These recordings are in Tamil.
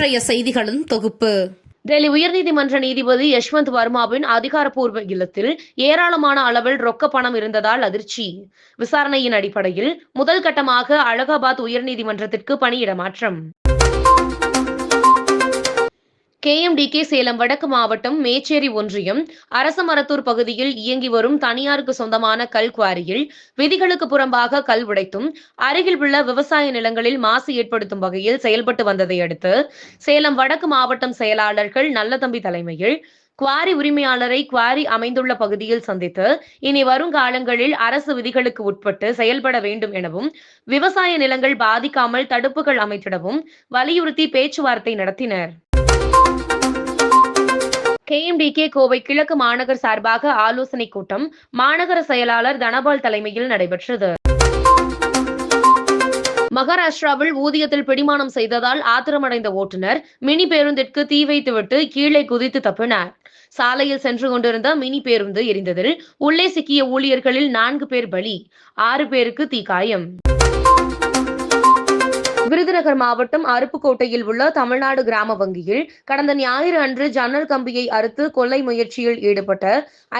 இன்றைய செய்திகளின் தொகுப்பு. டெல்லி உயர்நீதிமன்ற நீதிபதி யஷ்வந்த் வர்மாவின் அதிகாரப்பூர்வ இல்லத்தில் ஏராளமான அளவில் ரொக்க பணம் இருந்ததால் அதிர்ச்சி. விசாரணையின் அடிப்படையில் முதல் கட்டமாக அலகாபாத் உயர்நீதிமன்றத்திற்கு பணியிட மாற்றம். கேஎம்டிகே சேலம் வடக்கு மாவட்டம் மேச்சேரி ஒன்றியம் அரசமரத்தூர் பகுதியில் இயங்கி வரும் தனியாருக்கு சொந்தமான கல் குவாரியில் விதிகளுக்கு புறம்பாக கல் உடைத்தும் அருகில் உள்ள விவசாய நிலங்களில் மாசு ஏற்படுத்தும் வகையில் செயல்பட்டு வந்ததை அடுத்து சேலம் வடக்கு மாவட்டம் செயலாளர்கள் நல்லதம்பி தலைமையில் குவாரி உரிமையாளரை குவாரி அமைந்துள்ள பகுதியில் சந்தித்து இனி வருங்காலங்களில் அரசு விதிகளுக்கு உட்பட்டு செயல்பட வேண்டும் எனவும் விவசாய நிலங்கள் பாதிக்காமல் தடுப்புகள் அமைத்திடவும் வலியுறுத்தி பேச்சுவார்த்தை நடத்தினர். கேஎம்டிகே கோவை கிழக்கு மாநகர் சார்பாக ஆலோசனை கூட்டம் மாநகர செயலாளர் தனபால் தலைமையில் நடைபெற்றது. மகாராஷ்டிராவில் ஊதியத்தில் பிடிமானம் செய்ததால் ஆத்திரமடைந்த ஓட்டுநர் மினி பேருந்திற்கு தீ வைத்துவிட்டு கீழே குதித்து தப்பினார். சாலையில் சென்று கொண்டிருந்த மினி பேருந்து எரிந்ததில் உள்ளே சிக்கிய ஊழியர்களில் நான்கு பேர் பலி ஆறு பேருக்கு தீக்காயம் விருதுநகர் மாவட்டம் அருப்புக்கோட்டையில் உள்ள தமிழ்நாடு கிராம வங்கியில் கடந்த ஞாயிறு அன்று ஜன்னல் கம்பியை அறுத்து கொள்ளை முயற்சியில் ஈடுபட்ட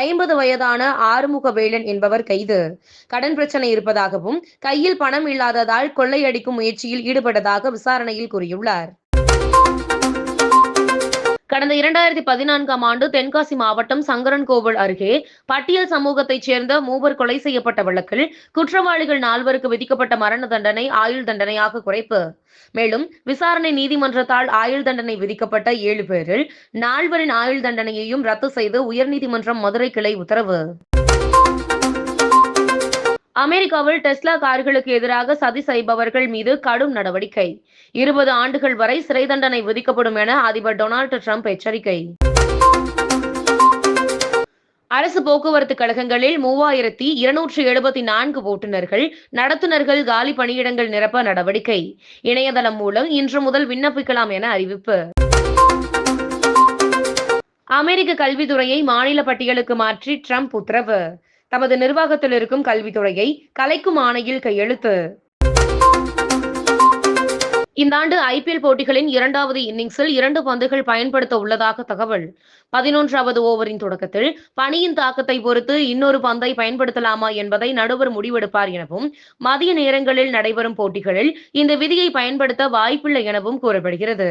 ஐம்பது வயதான ஆறுமுக வேலன் என்பவர் கைது. கடன் பிரச்சனை இருப்பதாகவும் கையில் பணம் இல்லாததால் கொள்ளையடிக்கும் முயற்சியில் ஈடுபட்டதாக விசாரணையில் கூறியுள்ளார். கடந்த இரண்டாயிரத்தி பதினான்காம் ஆண்டு தென்காசி மாவட்டம் சங்கரன்கோவில் அருகே பட்டியல் சமூகத்தைச் சேர்ந்த மூவர் கொலை செய்யப்பட்ட வழக்கில் குற்றவாளிகள் நால்வருக்கு விதிக்கப்பட்ட மரண தண்டனை ஆயுள் தண்டனையாக குறைப்பு. மேலும் விசாரணை நீதிமன்றத்தால் ஆயுள் தண்டனை விதிக்கப்பட்ட ஏழு பேரில் நால்வரின் ஆயுள் தண்டனையையும் ரத்து செய்து உயர்நீதிமன்றம் மதுரை கிளை உத்தரவு. அமெரிக்காவில் டெஸ்லா கார்களுக்கு எதிராக சதி செய்பவர்கள் மீது கடும் நடவடிக்கை. இருபது ஆண்டுகள் வரை சிறை தண்டனை விதிக்கப்படும் என அதிபர் டொனால்டு ட்ரம்ப் எச்சரிக்கை. அரசு போக்குவரத்து கழகங்களில் மூவாயிரத்தி இருநூற்றி எழுபத்தி நான்கு ஓட்டுநர்கள் நடத்துனர்கள் காலி பணியிடங்கள் நிரப்ப நடவடிக்கை. இணையதளம் மூலம் இன்று முதல் விண்ணப்பிக்கலாம் என அறிவிப்பு. அமெரிக்க கல்வித்துறையை மாநில பட்டியலுக்கு மாற்றி ட்ரம்ப் உத்தரவு. தமது நிர்வாகத்தில் இருக்கும் கல்வித்துறையை கலைக்கும் ஆணையில் கையெழுத்து. இந்த ஆண்டு ஐபிஎல் போட்டிகளின் இரண்டாவது இன்னிங்ஸில் இரண்டு பந்துகள் பயன்படுத்த உள்ளதாக தகவல். பதினொன்றாவது ஓவரின் தொடக்கத்தில் பணியின் தாக்கத்தை பொறுத்து இன்னொரு பந்தை பயன்படுத்தலாமா என்பதை நடுவர் முடிவெடுப்பார் எனவும் மதிய நேரங்களில் நடைபெறும் போட்டிகளில் இந்த விதியை பயன்படுத்த வாய்ப்பில்லை எனவும் கூறப்படுகிறது.